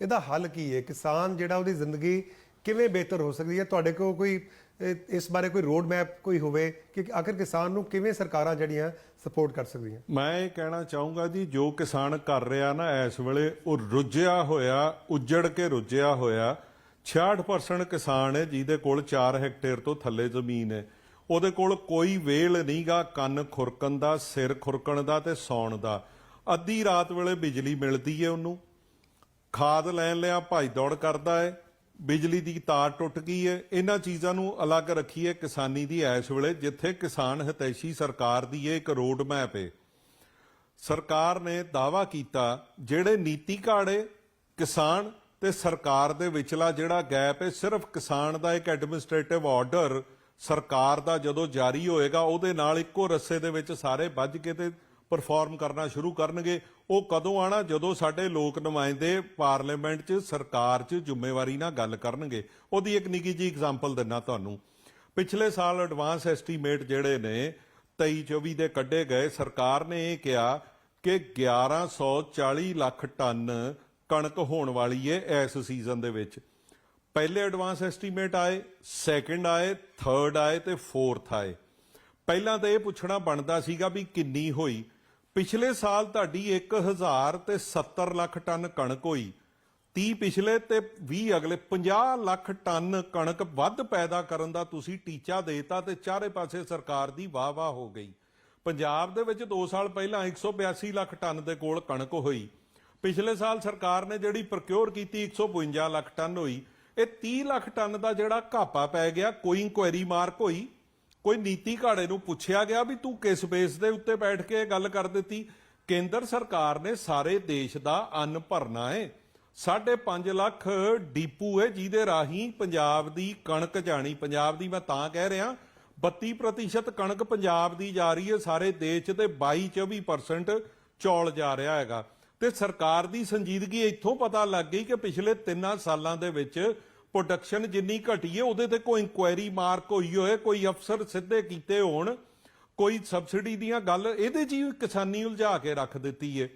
ਇਹਦਾ ਹੱਲ ਕੀ ਹੈ? ਕਿਸਾਨ ਜਿਹੜਾ ਉਹਦੀ ਜ਼ਿੰਦਗੀ ਕਿਵੇਂ ਬਿਹਤਰ ਹੋ ਸਕਦੀ ਹੈ? ਤੁਹਾਡੇ ਕੋਲ ਕੋਈ ਇਸ ਬਾਰੇ ਕੋਈ ਰੋਡ ਮੈਪ ਕੋਈ ਹੋਵੇ ਕਿ ਆਖਿਰ ਕਿਸਾਨ ਨੂੰ ਕਿਵੇਂ ਸਰਕਾਰਾਂ ਜਿਹੜੀਆਂ ਸਪੋਰਟ ਕਰ ਸਕਦੀਆਂ? ਮੈਂ ਇਹ ਕਹਿਣਾ ਚਾਹੂੰਗਾ ਜੀ, ਜੋ ਕਿਸਾਨ ਕਰ ਰਿਹਾ ਨਾ ਇਸ ਵੇਲੇ, ਉਹ ਰੁੱਝਿਆ ਹੋਇਆ, ਉੱਜੜ ਕੇ ਰੁੱਝਿਆ ਹੋਇਆ 66% ਕਿਸਾਨ ਹੈ ਜਿਹਦੇ ਕੋਲ 4 ਹੈਕਟੇਅਰ ਤੋਂ ਥੱਲੇ ਜ਼ਮੀਨ ਹੈ। ਉਹਦੇ ਕੋਲ ਕੋਈ ਵੇਲ ਨਹੀਂਗਾ, ਕੰਨ ਖੁਰਕਣ ਦਾ, ਸਿਰ ਖੁਰਕਣ ਦਾ ਤੇ ਸੌਣ ਦਾ। ਅੱਧੀ ਰਾਤ ਵੇਲੇ ਬਿਜਲੀ ਮਿਲਦੀ ਹੈ ਉਹਨੂੰ। ਖਾਦ ਲੈਣ ਲਿਆ, ਭਾਈ ਦੌੜ ਕਰਦਾ ਹੈ ਬਿਜਲੀ ਦੀ ਤਾਰ ਟੁੱਟ ਗਈ ਹੈ ਇਹਨਾਂ ਚੀਜ਼ਾਂ ਨੂੰ ਅਲੱਗ ਰੱਖੀਏ ਕਿਸਾਨੀ ਦੀ ਐਸ ਵੇਲੇ, ਜਿੱਥੇ ਕਿਸਾਨ ਹਿਤੈਸ਼ੀ ਸਰਕਾਰ ਦੀ ਇਹ ਇੱਕ ਰੋਡ ਮੈਪ ਹੈ ਸਰਕਾਰ ਨੇ ਦਾਵਾ ਕੀਤਾ, ਜਿਹੜੇ ਨੀਤੀ ਘਾੜੇ ਕਿਸਾਨ ਤੇ ਸਰਕਾਰ ਦੇ ਵਿਚਲਾ ਜਿਹੜਾ ਗੈਪ ਹੈ ਸਿਰਫ ਕਿਸਾਨ ਦਾ ਇੱਕ ਐਡਮਿਨਿਸਟ੍ਰੇਟਿਵ ਆਰਡਰ ਸਰਕਾਰ ਦਾ ਜਦੋਂ ਜਾਰੀ ਹੋਏਗਾ, ਉਹਦੇ ਨਾਲ ਇੱਕੋ ਰੱਸੇ ਦੇ ਵਿੱਚ ਸਾਰੇ ਵੱਜ ਕੇ ਤੇ ਪਰਫਾਰਮ ਕਰਨਾ ਸ਼ੁਰੂ ਕਰਨਗੇ। ਉਹ ਕਦੋਂ ਆਣਾ? ਜਦੋਂ ਸਾਡੇ ਲੋਕ ਨੁਮਾਇੰਦੇ ਪਾਰਲੀਮੈਂਟ 'ਚ, ਸਰਕਾਰ 'ਚ ਜ਼ਿੰਮੇਵਾਰੀ ਨਾਲ ਗੱਲ ਕਰਨਗੇ। ਉਹਦੀ ਇੱਕ ਨਿੱਕੀ ਜੀ ਐਗਜ਼ਾਮਪਲ ਦਿੰਨਾ ਤੁਹਾਨੂੰ। ਪਿਛਲੇ ਸਾਲ ਐਡਵਾਂਸ ਐਸਟੀਮੇਟ ਜਿਹੜੇ ਨੇ 23 24 ਦੇ ਕੱਢੇ ਗਏ। ਸਰਕਾਰ ਨੇ ਇਹ ਕਿਹਾ ਕਿ 1140 ਲੱਖ ਟਨ ਕਣਕ ਹੋਣ ਵਾਲੀ ਹੈ ਇਸ ਸੀਜ਼ਨ ਦੇ ਵਿੱਚ। ਪਹਿਲੇ ਐਡਵਾਂਸ ਐਸਟੀਮੇਟ ਆਏ ਸੈਕੰਡ ਆਏ ਥਰਡ ਆਏ ਤੇ ਫੋਰਥ ਆਏ। ਪਹਿਲਾਂ ਤਾਂ ਇਹ ਪੁੱਛਣਾ ਬਣਦਾ ਸੀਗਾ ਵੀ ਕਿੰਨੀ ਹੋਈ। ਪਿਛਲੇ ਸਾਲ ਤੁਹਾਡੀ 1000 ਤੇ 70 ਲੱਖ ਟਨ ਕਣਕ ਹੋਈ। 30 ਪਿਛਲੇ ਤੇ 20 ਅਗਲੇ 50 ਲੱਖ ਟਨ ਕਣਕ ਵੱਧ ਪੈਦਾ ਕਰਨ ਦਾ ਤੁਸੀਂ ਟੀਚਾ ਦੇਤਾ ਤੇ ਚਾਰੇ ਪਾਸੇ ਸਰਕਾਰ ਦੀ ਵਾਹ ਵਾਹ ਹੋ ਗਈ। ਪੰਜਾਬ ਦੇ ਵਿੱਚ 2 ਸਾਲ ਪਹਿਲਾਂ 182 ਲੱਖ ਟਨ ਦੇ ਕੋਲ ਕਣਕ ਹੋਈ। ਪਿਛਲੇ ਸਾਲ ਸਰਕਾਰ ਨੇ ਜਿਹੜੀ ਪ੍ਰੋਕਿਉਰ ਕੀਤੀ 152 ਲੱਖ ਟਨ ਹੋਈ, ਇਹ 30 ਲੱਖ ਟਨ ਦਾ ਜਿਹੜਾ ਘਾਪਾ ਪੈ ਗਿਆ, ਕੋਈ ਇਨਕੁਆਇਰੀ ਮਾਰਕ ਹੋਈ ਕੋਈ ਨੀਤੀ ਘਾੜੇ ਨੂੰ ਪੁੱਛਿਆ ਗਿਆ ਵੀ ਤੂੰ ਕਿਸ ਬੇਸ ਦੇ ਉੱਤੇ ਬੈਠ ਕੇ ਇਹ ਗੱਲ ਕਰ ਦਿੱਤੀ? ਕੇਂਦਰ ਸਰਕਾਰ ਨੇ ਸਾਰੇ ਦੇਸ਼ ਦਾ ਅੰਨ ਭਰਨਾ ਹੈ 5.5 ਲੱਖ ਡੀਪੂ ਹੈ ਜਿਹਦੇ ਰਾਹੀਂ ਪੰਜਾਬ ਦੀ ਕਣਕ ਜਾਣੀ। ਪੰਜਾਬ ਦੀ ਮੈਂ ਤਾਂ ਕਹਿ ਰਿਹਾ 32% ਕਣਕ ਪੰਜਾਬ ਦੀ ਜਾ ਰਹੀ ਹੈ ਸਾਰੇ ਦੇਸ਼ 'ਚ ਤੇ 22-24% ਚੌਲ ਜਾ ਰਿਹਾ ਹੈਗਾ। ਤੇ ਸਰਕਾਰ ਦੀ ਸੰਜੀਦਗੀ ਇੱਥੋਂ ਪਤਾ ਲੱਗ ਗਈ ਕਿ ਪਿਛਲੇ 3 ਸਾਲਾਂ ਦੇ ਵਿੱਚ ਪ੍ਰੋਡਕਸ਼ਨ ਜਿੰਨੀ ਘਟੀ ਹੈ ਉਹਦੇ ਤੇ ਕੋਈ ਇਨਕੁਆਇਰੀ ਮਾਰਕ ਹੋਈ ਹੋਏ, ਕੋਈ ਅਫਸਰ ਸਿੱਧੇ ਕੀਤੇ ਹੋਣ, ਕੋਈ ਸਬਸਿਡੀ ਦੀਆਂ ਗੱਲ, ਇਹਦੇ 'ਚ ਹੀ ਕਿਸਾਨੀ ਉਲਝਾ ਕੇ ਰੱਖ ਦਿੱਤੀ ਹੈ